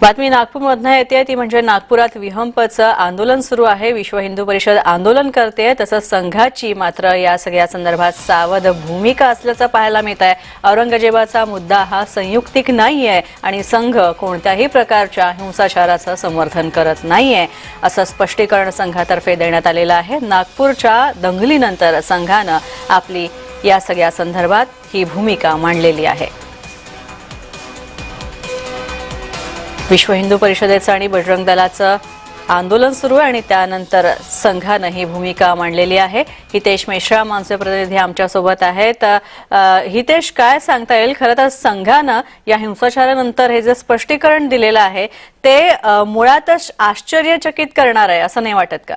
बातमी नागपूरमधनं येते. ती म्हणजे नागपुरात विहंपचं आंदोलन सुरू आहे. विश्व हिंदू परिषद आंदोलन करते तसंच संघाची मात्र या सगळ्या संदर्भात सावध भूमिका असल्याचं पाहायला मिळत आहे औरंगजेबाचा मुद्दा हा संयुक्तिक नाही आहे आणि संघ कोणत्याही प्रकारच्या हिंसाचाराचं समर्थन करत नाही आहे असं स्पष्टीकरण संघातर्फे देण्यात आलेलं आहे. नागपूरच्या दंगलीनंतर संघानं आपली या सगळ्या संदर्भात ही भूमिका मांडलेली आहे. विश्व हिंदू परिषदेचं आणि बजरंग दलाचं आंदोलन सुरू आहे आणि त्यानंतर संघानं ही भूमिका मांडलेली आहे. हितेश मेश्राम आमचे प्रतिनिधी आमच्यासोबत आहेत. हितेश काय सांगता येईल? खरं तर संघानं या हिंसाचारानंतर हे जे स्पष्टीकरण दिलेलं आहे ते मुळातच आश्चर्यचकित करणार आहे असं नाही वाटत का?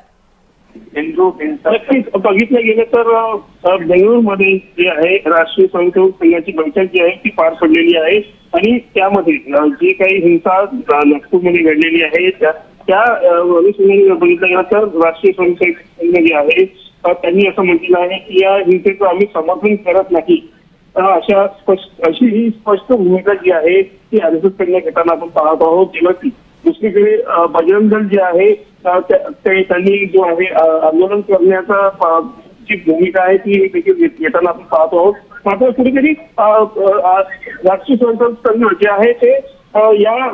हिंदू नक्कीच. बघितलं गेलं तर बेंगळुरूमध्ये जे आहे राष्ट्रीय स्वयंसेवक संघाची बैठक जी आहे ती पार पडलेली आहे. आणि त्यामध्ये जी काही हिंसा नागपूरमध्ये घडलेली आहे त्या अनुषंगाने बघितलं गेलं तर राष्ट्रीय स्वयंसेवक संघ जे आहे त्यांनी असं म्हटलेलं आहे की या हिंसेचं आम्ही समर्थन करत नाही. अशा स्पष्ट अशी ही स्पष्ट भूमिका जी आहे ती आरएसएस कडनं घेताना आपण पाहत आहोत. तेव्हा ती दुसरीकडे बजरंग दल जे आहे ते- त्यांनी जो आहे आंदोलन करण्याचा जी भूमिका आहे ती देखील घेत- घेताना आपण पाहतो आहोत मात्र कुठेतरी राष्ट्रीय स्वयंसेवक संघ जे आहे ते या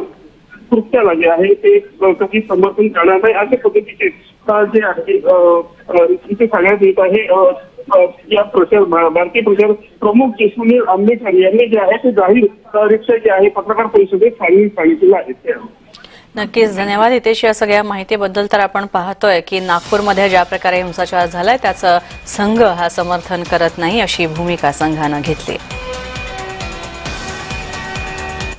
कृत्याला जे आहे ते काही समर्थन करणार नाही. अशा पद्धतीचे जे आहे इथे सांगण्यात येत आहे या प्रचार भारतीय प्रचार प्रमुख सुनील आंबेडकर यांनी जे आहे ते जाहीर रिक्षा जे आहे, पत्रकार परिषदेत सांगितलं आहे. नक्कीच. धन्यवाद हितेश या सगळ्या माहितीबद्दल तर आपण पाहतोय की नागपूरमध्ये ज्या प्रकारे हिंसाचार झालाय त्याचं संघ हा समर्थन करत नाही अशी भूमिका संघानं घेतली.